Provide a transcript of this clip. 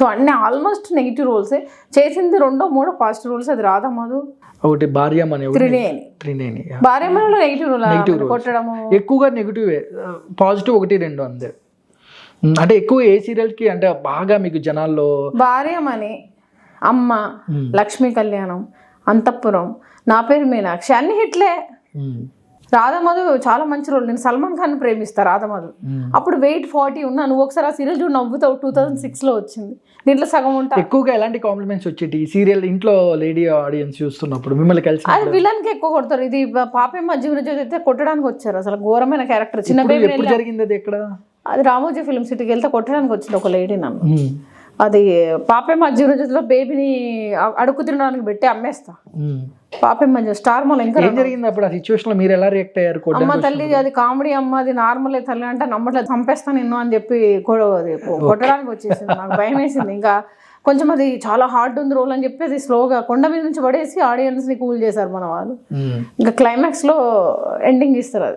So అన్ని almost negative రోల్సే. చేసింది రెండో మూడో పాజిటివ్ రోల్స్ అది మధు? ఒకటి భార్యం అనే త్రినేని. త్రినేని భార్యమలలో నెగిటివ్ రోల్? roles. కొట్టడము? ఎక్కువగా నెగిటివ్. పాజిటివ్ ఒకటి రెండు అంతే. అంటే ఎక్కువ ఏ సీరియల్కి అంటే బాగా మీకు జనాల్లో భార్యమని అమ్మ లక్ష్మీ కళ్యాణం అంతఃపురం నా పేరు మీనాక్షి అన్ని హిట్లే. రాధమధు చాలా మంచి రోల్ నేను సల్మాన్ ఖాన్ ప్రేమిస్తా రాధమధు. అప్పుడు వెయిట్ ఫార్టీ ఉన్నా నువ్వు ఒకసారి ఆ సీరియల్ చూడు నవ్వుతావు టూ థౌసండ్ సిక్స్లో వచ్చింది. దీంట్లో సగం ఉంటా. ఎక్కువగా ఎలాంటి కాంప్లిమెంట్స్ వచ్చేటి? సీరియల్ ఇంట్లో లేడీ ఆడియన్స్ చూస్తున్నప్పుడు మిమ్మల్ని కలిసి అది విలన్కి ఎక్కువ కొడతారు. ఇది పాపేమ్మ జీవన జ్యోతి అయితే కొట్టడానికి వచ్చారు. అసలు ఘోరమైన క్యారెక్టర్ చిన్న బేబీ ఎప్పుడు జరిగింది అది ఎక్కడ? అది రామోజీ ఫిల్మ్ సిటీకి వెళ్తే కొట్టడానికి వచ్చింది ఒక లేడీ నన్ను. అది పాపేమ్మ జీవన జ్యోతిలో బేబీని అడుగు తినడానికి పెట్టి అమ్మేస్తా. పాపేమ్మ జీ- స్టార్ మాల్ ఇంకా ఏం జరిగింది అప్పుడు? ఆ సిచ్యువేషన్లో మీరు ఎలా రియాక్ట్ అయ్యారు? అమ్మ తల్లి అది కామెడీ అమ్మ అది నార్మల్ తల్లి అంటే నమ్మట్లేదు. చంపేస్తాను నిన్ను అని చెప్పి కొట్టడానికి వచ్చేసింది. నాకు భయం వేసింది. ఇంకా కొంచెం అది చాలా హార్డ్ ఉంది రోల్ అని చెప్పి అది స్లోగా కొండ మీద నుంచి పడేసి ఆడియన్స్ని కూల్ చేశారు మన వాళ్ళు. ఇంకా క్లైమాక్స్లో ఎండింగ్ ఇస్తారు అది.